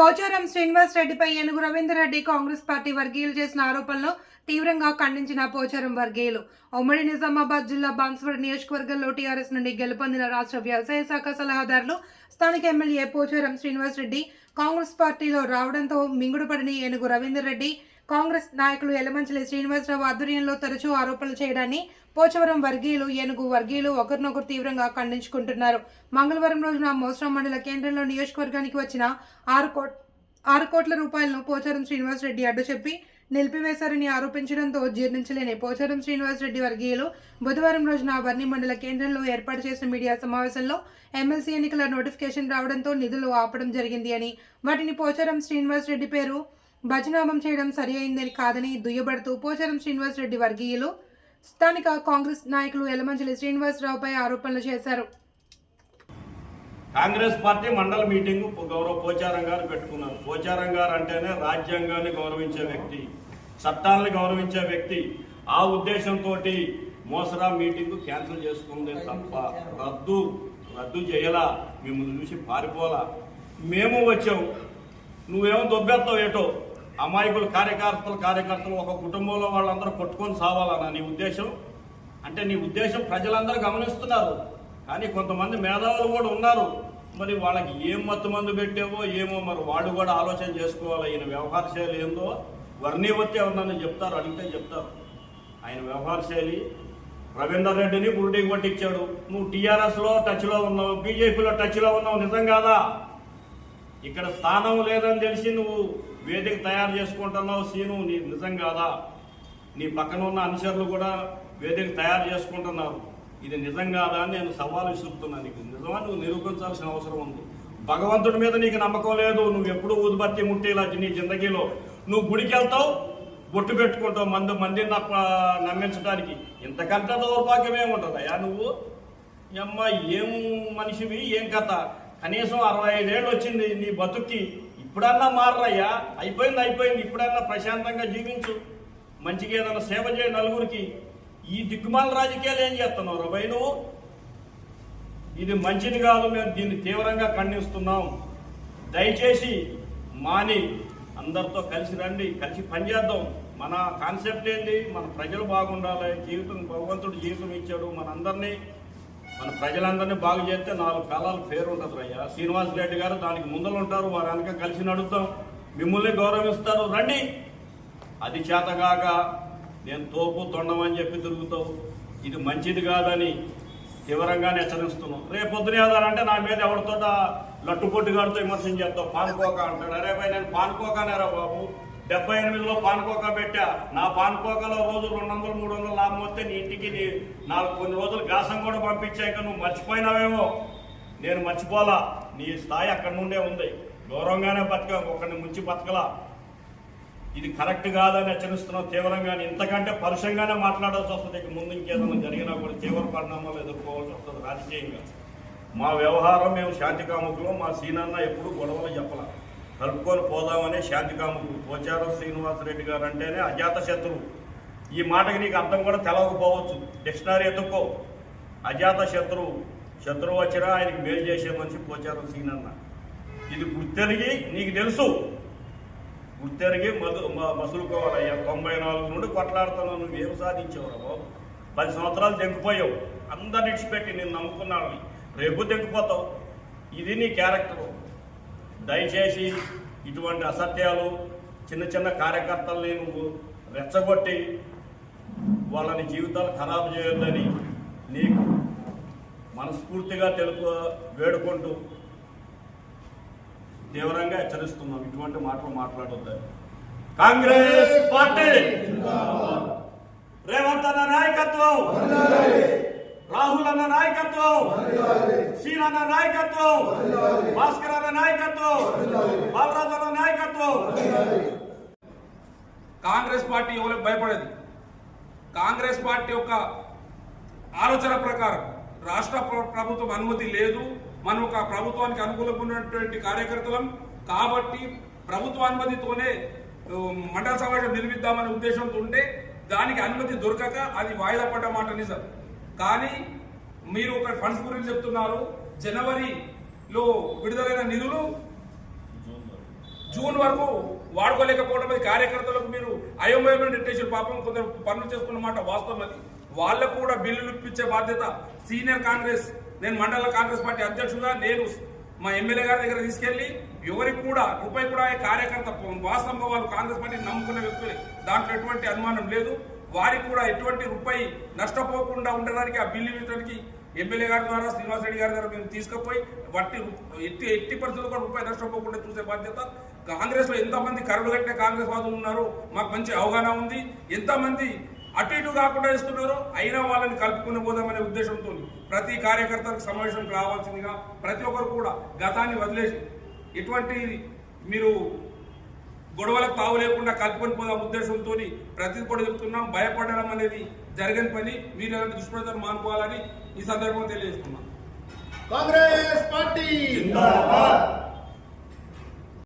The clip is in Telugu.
పోచారం శ్రీనివాస్ రెడ్డిపై ఏనుగు రవీందర్ రెడ్డి కాంగ్రెస్ పార్టీ వర్గీయులు చేసిన ఆరోపణలు తీవ్రంగా ఖండించిన పోచారం వర్గీయులు. ఉమ్మడి నిజామాబాద్ జిల్లా బాన్స్వాడ నియోజకవర్గంలో టీఆర్ఎస్ నుండి గెలుపొందిన రాష్ట్ర వ్యవసాయ శాఖ సలహాదారులు స్థానిక ఎమ్మెల్యే పోచారం శ్రీనివాస్ రెడ్డి కాంగ్రెస్ పార్టీలో రావడంతో మింగుడుపడిన ఏనుగు రవీందర్ రెడ్డి కాంగ్రెస్ నాయకులు ఎలమంచిలి శ్రీనివాసరావు ఆధ్వర్యంలో తరచూ ఆరోపణలు చేయడాన్ని పోచవరం వర్గీయులు ఏనుగు వర్గీయులు ఒకరినొకరు తీవ్రంగా ఖండించుకుంటున్నారు. మంగళవారం రోజున మోస్రా మండల కేంద్రంలో నియోజకవర్గానికి వచ్చిన ఆరు కోట్ ఆరు కోట్ల రూపాయలను పోచారం శ్రీనివాస్ రెడ్డి అడ్డు చెప్పి నిలిపివేశారని ఆరోపించడంతో జీర్ణించలేని పోచారం శ్రీనివాస్ రెడ్డి వర్గీయులు బుధవారం రోజున వర్ణి మండల కేంద్రంలో ఏర్పాటు చేసిన మీడియా సమావేశంలో ఎమ్మెల్సీ ఎన్నికల నోటిఫికేషన్ రావడంతో నిధులు ఆపడం జరిగింది అని. వాటిని పోచారం శ్రీనివాస్ రెడ్డి పేరు భజనామం చేయడం సరి అయిందని కాదని దుయ్యబడుతూ పోచారం శ్రీనివాస్ రెడ్డి వర్గీయులు స్థానిక కాంగ్రెస్ నాయకులు ఎలమంచిలి శ్రీనివాసరావుపై ఆరోపణలు చేశారు. కాంగ్రెస్ పార్టీ మండల మీటింగ్ గౌరవ పోచారం గారు పెట్టుకున్నారు. పోచారం గారు అంటేనే రాజ్యాంగాన్ని గౌరవించే వ్యక్తి చట్టాలను గౌరవించే వ్యక్తి. ఆ ఉద్దేశంతో మోసరా మీటింగ్ క్యాన్సిల్ చేసుకుందే తప్ప రద్దు రద్దు చేయలా? మిమ్మల్ని చూసి పారిపోలా మేము వచ్చాం. నువ్వేమో దొబ్బేస్తావు ఏటో? అమాయకులు కార్యకర్తలు కార్యకర్తలు ఒక కుటుంబంలో వాళ్ళందరూ కొట్టుకొని సావాలన్నా నీ ఉద్దేశం? అంటే నీ ఉద్దేశం ప్రజలందరూ గమనిస్తున్నారు. కానీ కొంతమంది మేధావులు కూడా ఉన్నారు. మరి వాళ్ళకి ఏం మత్తు మందు పెట్టావో ఏమో మరి వాళ్ళు కూడా ఆలోచన చేసుకోవాలి. ఈయన వ్యవహార శైలి ఏందో వర్ణీవత్తే ఉందని చెప్తారు అడిగితే చెప్తారు. ఆయన వ్యవహార శైలి రవీందర్ రెడ్డిని బురుడికి కొట్టించాడు. నువ్వు టీఆర్ఎస్లో టచ్లో ఉన్నావు బీజేపీలో టచ్లో ఉన్నావు నిజం కాదా? ఇక్కడ స్థానం లేదని తెలిసి నువ్వు వేదిక తయారు చేసుకుంటున్నావు సీను నీ నిజం కాదా? నీ పక్కన ఉన్న అనుచరులు కూడా వేదిక తయారు చేసుకుంటున్నారు. ఇది నిజం కాదా అని నేను సవాలు విసురుతున్నాను నీకు. నిజమా? నువ్వు నిరూపించాల్సిన అవసరం ఉంది. భగవంతుడి మీద నీకు నమ్మకం లేదు. నువ్వు ఎప్పుడు ఊదుబత్తి ముట్టేలా నీ జిందగీలో. నువ్వు గుడికి వెళ్తావు బొట్టు పెట్టుకుంటావు మంది మందిని నమ్మించడానికి ఇంతకంటే దౌర్భాగ్యం ఏముంటుందయ్యా నువ్వు? అమ్మ ఏం మనిషివి? ఏం కథ? కనీసం అరవై ఐదేళ్ళు వచ్చింది నీ బతుక్కి. ఇప్పుడన్నా మారయ్యా అయిపోయింది అయిపోయింది. ఇప్పుడన్నా ప్రశాంతంగా జీవించు. మంచిగా ఏదైనా సేవ చేయ నలుగురికి. ఈ దిగ్మాల రాజకీయాలు ఏం చేస్తున్నావు రబై నువ్వు? ఇది మంచిది కాదు మేము దీన్ని తీవ్రంగా ఖండిస్తున్నాం. దయచేసి మాని అందరితో కలిసి రండి కలిసి పనిచేద్దాం మన కాన్సెప్ట్ ఏంటి మన ప్రజలు బాగుండాలి జీవితం భగవంతుడు జీవితం ఇచ్చాడు మనందరినీ మన ప్రజలందరినీ బాగు చేస్తే నాలుగు కాలాలు పేరు ఉంటుంది అయ్యా శ్రీనివాస్ రెడ్డి గారు దానికి ముందలు ఉంటారు వారు వెనక కలిసి నడుద్దాం. మిమ్మల్ని గౌరవిస్తారు రండి. అది చేతగాక నేను తోపు తొండమని చెప్పి తిరుగుతావు. ఇది మంచిది కాదని తీవ్రంగా హెచ్చరిస్తున్నాం రేపు పొద్దున ఏదారంటే నా మీద ఎవరితో లట్టుపొట్టు పొట్టుగాడితో విమర్శనం చేస్తావు. పానుకోక అంటాడు. అరే భయ్ నేను పానుకోకనేరా బాబు. డెబ్బై ఎనిమిదిలో పానుకోక పెట్టా. నా పానుకోకలో రోజు రెండు వందలు మూడు వందలు లాభం వస్తే నీ ఇంటికి నీ నాకు కొన్ని రోజులు గాసం కూడా పంపించాక నువ్వు మర్చిపోయినావేమో. నేను మర్చిపోలా నీ స్థాయి అక్కడి నుండే ఉంది. గౌరవంగానే బతక ఒకరిని ముంచి బతకలా. ఇది కరెక్ట్ కాదని హెచ్చరిస్తున్నావు తీవ్రంగా. ఇంతకంటే పరుషంగానే మాట్లాడాల్సి వస్తుంది. ఇక ముందు ఇంకేదైనా జరిగినా కూడా తీవ్ర పరిణామాలు ఎదుర్కోవాల్సి వస్తుంది రాజకీయంగా. మా వ్యవహారం మేము శాంతి కాముకులు మా సీనన్న ఎప్పుడు గొడవలు చెప్పాల. కలుపుకొని పోదామనే శాంతికాముడు పోచారం శ్రీనివాసరెడ్డి గారు అంటేనే అజాత శత్రువు. ఈ మాటకి నీకు అర్థం కూడా తెలవకపోవచ్చు. డిక్షనరీ ఎత్తుక్కో అజాత శత్రువు. శత్రువు వచ్చినా ఆయనకి మేలు చేసే మనిషి పోచారం సీనన్న. ఇది గుర్తెరిగి నీకు తెలుసు. గుర్తెరిగి మధు మ- మసులుకోవాలయ్యా. తొంభై నాలుగు నుండి కొట్లాడుతున్నావు నువ్వు ఏం సాధించావురా బాబు? పది సంవత్సరాలు తెగిపోయావు అందరిని ఇడిచిపెట్టి నేను నమ్ముకున్నాను రేపు తెగిపోతావు ఇది నీ క్యారెక్టరు. దయచేసి ఇటువంటి అసత్యాలు చిన్న చిన్న కార్యకర్తల్ని నువ్వు రెచ్చగొట్టి వాళ్ళని జీవితాలు ఖరాబు చేయొద్దని నీకు మనస్ఫూర్తిగా తెలుపు వేడుకుంటూ తీవ్రంగా హెచ్చరిస్తున్నాం. ఇటువంటి మాటలు మాట్లాడొద్దని కాంగ్రెస్ పార్టీ! రేవంత్ అన్న నాయకత్వం! రాహుల్ అన్న నాయకత్వం. సీన్ అన్న నాయకత్వం. భాస్కర్ అన్న నాయకత్వం. బాలరాజు అన్న నాయకత్వం. కాంగ్రెస్ పార్టీ ఎవరికి భయపడేది? కాంగ్రెస్ పార్టీ యొక్క ఆలోచన ప్రకారం రాష్ట్ర ప్రభుత్వం అనుమతి లేదు. మనం ఒక ప్రభుత్వానికి అనుకూలంగా ఉన్నటువంటి కార్యకర్తలం. కాబట్టి ప్రభుత్వ అనుమతితోనే మండల సమావేశం నిర్మిద్దామనే ఉద్దేశంతో ఉంటే దానికి అనుమతి దొరకక అది వాయిదా పడ్డ మాట నిజం. కానీ మీరు ఒక ఫండ్స్ గురించి చెప్తున్నారు. జనవరిలో విడుదలైన నిధులు జూన్ వరకు. వాడుకోలేకపోవడం అది కార్యకర్తలకు మీరు అయోమయం నెట్టేసారు పాపం కొందరు పనులు చేసుకున్న మాట వాస్తవం అది. వాళ్ళకు కూడా బిల్లులు ఇప్పించే బాధ్యత సీనియర్ కాంగ్రెస్ నేను మండల కాంగ్రెస్ పార్టీ అధ్యక్షుడుగా నేను మా ఎమ్మెల్యే గారి దగ్గర తీసుకెళ్ళి ఎవరికి కూడా రూపాయి కూడా కార్యకర్త వాస్తవంగా వాళ్ళు కాంగ్రెస్ పార్టీని నమ్ముకున్న వ్యక్తులే. దాంట్లో ఎటువంటి అనుమానం లేదు. వారికి కూడా ఎటువంటి రూపాయి నష్టపోకుండా ఉండడానికి ఆ బిల్లు ఇవ్వడానికి ఎమ్మెల్యే గారి ద్వారా శ్రీనివాస్ రెడ్డి గారి ద్వారా మేము తీసుకుపోయి వట్టి ఎట్టి ఎట్టి పరిస్థితుల్లో కూడా రూపాయి నష్టపోకుండా చూసే బాధ్యత. కాంగ్రెస్లో ఎంతమంది కరడు కట్టిన కాంగ్రెస్ వాదులు ఉన్నారో మాకు మంచి అవగాహన ఉంది. ఎంతమంది అటు ఇటు కాకుండా ఇస్తున్నారో అయినా వాళ్ళని కలుపుకుని పోదామనే ఉద్దేశంతో ప్రతి కార్యకర్తలకు సమావేశం రావాల్సిందిగా ప్రతి ఒక్కరు కూడా గతాన్ని వదిలేసి ఎటువంటి మీరు గొడవలకు తావు లేకుండా కలుపుకొని పోదాం ఉద్దేశంతో ప్రతి కూడా చెప్తున్నాం. భయపడడం అనేది జరగని పని. మీరు ఎలాంటి దుష్ప్రచారం మానుకోవాలని ఈ సందర్భంగా తెలియజేస్తున్నాం. కాంగ్రెస్ పార్టీ! జిందాబాద్!